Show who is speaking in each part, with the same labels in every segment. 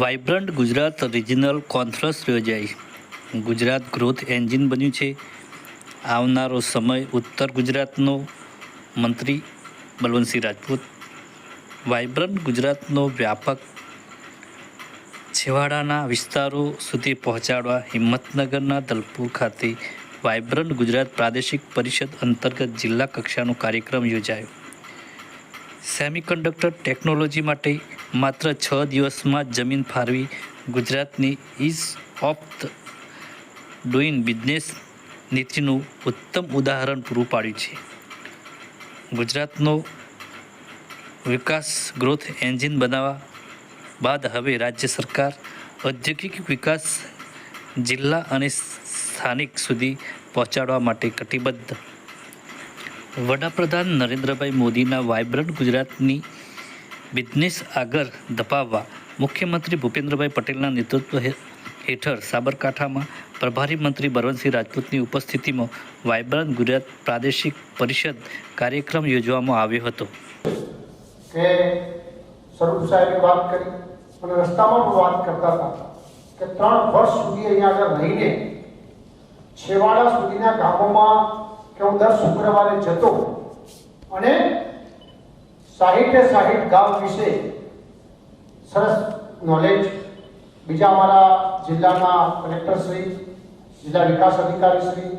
Speaker 1: Vibrant Gujarat regional conference યોજાઈ. Gujarat growth engine બન્યું છે. આવનારો સમય ઉત્તર ગુજરાતનો મંત્રી બલવંતસિંહ રાજપૂત, વાઇબ્રન્ટ ગુજરાતનો વ્યાપક છેવાડાના વિસ્તારો સુધી પહોંચાડવા હિંમતનગરના દલપુર ખાતે વાઇબ્રન્ટ ગુજરાત પ્રાદેશિક પરિષદ અંતર્ગત જિલ્લા કક્ષાનો કાર્યક્રમ યોજાયો. સેમિકન્ડક્ટર ટેકનોલોજી માટે માત્ર છ દિવસમાં જમીન ફાળવી ગુજરાતની ઇઝ ઓફ ડુઈંગ બિઝનેસ નીતિનું ઉત્તમ ઉદાહરણ પૂરું પાડ્યું છે. ગુજરાતનો વિકાસ ગ્રોથ એન્જિન બનાવવા બાદ હવે રાજ્ય સરકાર ઔદ્યોગિક વિકાસ જિલ્લા અને સ્થાનિક સુધી પહોંચાડવા માટે કટિબદ્ધ વડાપ્રધાન નરેન્દ્રભાઈ મોદીના વાયબ્રન્ટ ગુજરાતની બિઝનેસ આગળ ધપાવવા મુખ્યમંત્રી ભૂપેન્દ્રભાઈ પટેલના નેતૃત્વ હેઠળ સાબરકાંઠામાં પ્રભારી મંત્રી બળવંતસિંહ રાજપૂતની ઉપસ્થિતિમાં વાયબ્રન્ટ ગુજરાત પ્રાદેશિક પરિષદ કાર્યક્રમ યોજવામાં આવ્યો હતો.
Speaker 2: કે સ્વરૂપ સાહેબે વાત કરી અને રસ્તામાં પણ વાત કરતા હતા કે ત્રણ વર્ષ સુધી અહીંયા આગળ રહીને છેવાડા સુધીના ગામોમાં કે હું દર શુક્રવારે જતો અને સાહીઠે સાહીઠ ગામ વિશે સરસ નોલેજ બીજા અમારા જિલ્લાના કલેક્ટરશ્રી જિલ્લા વિકાસ અધિકારીશ્રી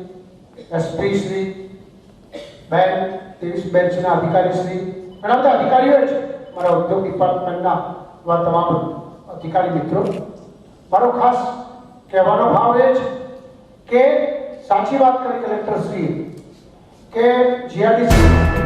Speaker 2: એસપી શ્રી, બેન, ત્રેવીસ બેન્ચના અધિકારીશ્રી ઘણા બધા અધિકારીઓ છે. મારા ઉદ્યોગ ડિપાર્ટમેન્ટના એવા તમામ અધિકારી મિત્રો. મારો ખાસ કહેવાનો ભાવ એ છે કે સાચી વાત કરી કલેક્ટરશ્રીએ કે જીઆરડીસી